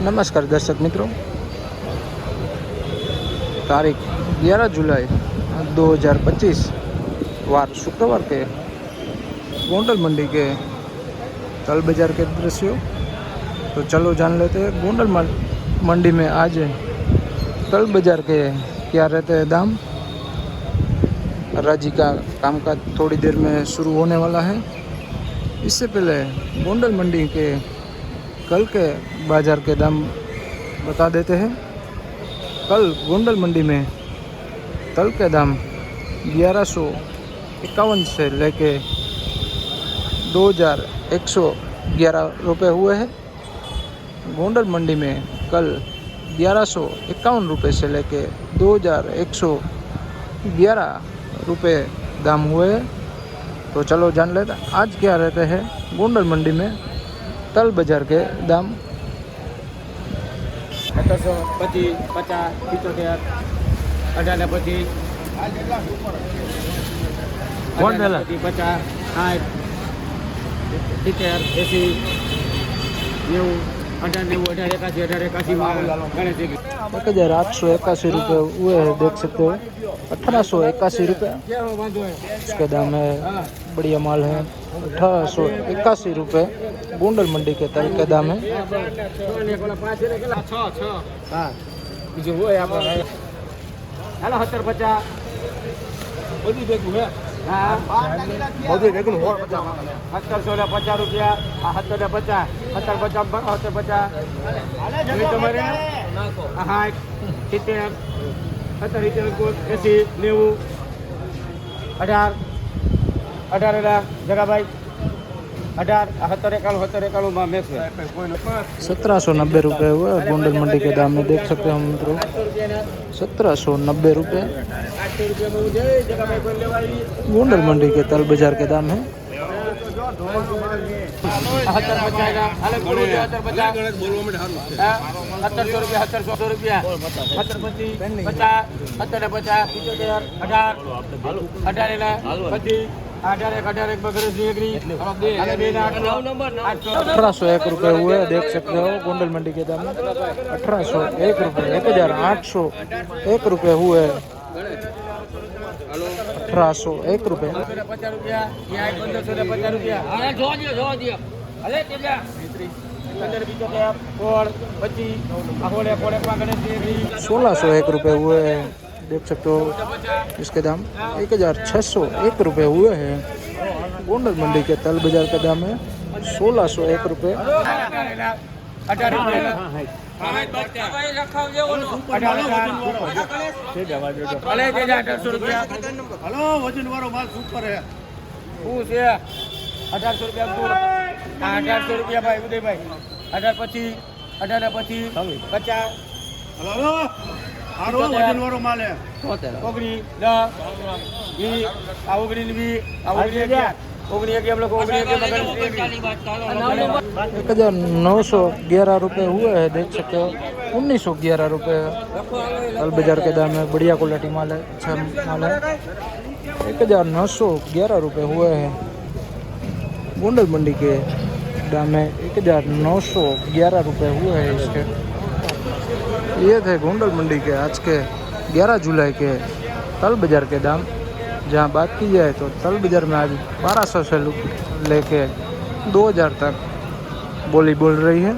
નમસ્કાર દર્શક મિત્રો તારીખ ग्यारह जुलाई 2025 वार शुक्रवार के गोंडल मंडी के तल बाजार के दृश्यों तो चलो जान लेते हैं गोंडल मन- मंडी में आज तल बाजार के क्या रहते हैं दाम हराजी का कामकाज थोड़ी देर में शुरू होने वाला है इससे पहले गोंडल मंडी के कल के बाज़ार के दाम बता देते हैं। कल गोंडल मंडी में तल के दाम ग्यारह सौ इक्यावन से लेके दो हज़ार एक सौ ग्यारह रुपये हुए हैं। गोंडल मंडी में कल ग्यारह सौ इक्यावन रुपये से लेके दो हज़ार एक सौ ग्यारह रुपये दाम हुए तो चलो जान लेते आज क्या रहते हैं गोंडल मंडी में। તલ બજાર કે દામ? સત્તરસો પચીસ પચાસ પિત્તોતેર અઢાર પચીસ કોણ પહેલા? પચાસ સાઠ સિત્તેર એસી નેવું एक हज़ार आठ सौ इक्यासी रुपये हुए है देख सकते हो। अठारह सौ इक्यासी रुपये। इसका दाम है बढ़िया माल है। अठारह सौ इक्यासी रुपये। गोंडल मंडी के तल दाम है। हाँ। हेलो પાંચ ને કેટલા છ છ હા બીજું હોય આપણે હાલો સત્તર પચાસ બધું ભેગું હે હા બધું ભેગું હોય સત્તરસો ને પચાસ રૂપિયા આ સત્તર ને પચાસ સત્તર પચાસ બરાબર સત્તર પચાસ એવી તમારે આ સાઠ સિત્તેર સત્તર સિત્તેર એંસી નેવું અઢાર અઢાર અઢાર જગાભાઈ અઢાર આ સત્તર એકાણું સત્તર એકાણું માં મેક્સ सत्रह सौ नब्बे रुपये हुए हैं गोंडल मंडी के दाम में देख सकते हो मित्रों सत्रह सौ नब्बे रुपये આઠસો રૂપિયામાં હું જઈ જગાભાઈ કોઈ લેવાય गोंडल मंडी के तल बाजार के दाम है સત્તર પચાસ હાલે બોલો છે સત્તર પચાસ હા, સત્તરસો રૂપિયા સત્તરસો રૂપિયા સત્તર પચીસ પચાસ સત્તર ને પચાસ પિત્તોતેર અઢાર અઢાર अठारह सौ एक रुपये हुए देख सकते हो गोंडल मंडी के दाम अठारह सौ एक रुपये एक हज़ार आठ सौ एक रुपये हुए अठारह सौ एक रुपये सोलह सौ एक रुपये हुए देख सकते हो इसके दाम एक हज़ार छः सौ एक रुपये हुए हैं गोंडल मंडी के तल बाजार का दाम है सोलह सौ एक रुपये અઢાર રૂપિયા ભલે તે જા અઢારસો રૂપિયા હલો વજન વાળો માલ સુપર હે શું છે અઢારસો રૂપિયા શું? આ અઢારસો રૂપિયા ભાઈ ઉદયભાઈ અઢાર પછી અઢાર ને પછી પચાસ હલો હલો હારો વજન વાળો માલ હે ઓગણી દસ વીસ આ ઓગણી ને વીસ આ ઓગણી અગિયાર ઓગણી અગિયાર લોકો ઓગણી અગિયાર एक हज़ार नौ सौ ग्यारह रुपये हुए हैं देख सकते हो उन्नीस सौ ग्यारह रुपये तल बाजार के दाम है बढ़िया क्वालिटी माल है अच्छा माल है एक हज़ार नौ सौ ग्यारह रुपये हुए हैं गोंडल मंडी के दाम है एक हज़ार नौ सौ ग्यारह रुपये हुए हैं इसके ये थे गोंडल मंडी के, आज के 11 जुलाई के तल बाज़ार के दाम। जहाँ बात की जाए तो तल बाज़ार में आज 1200 से लेके 2000 तक बोली बोल रही है।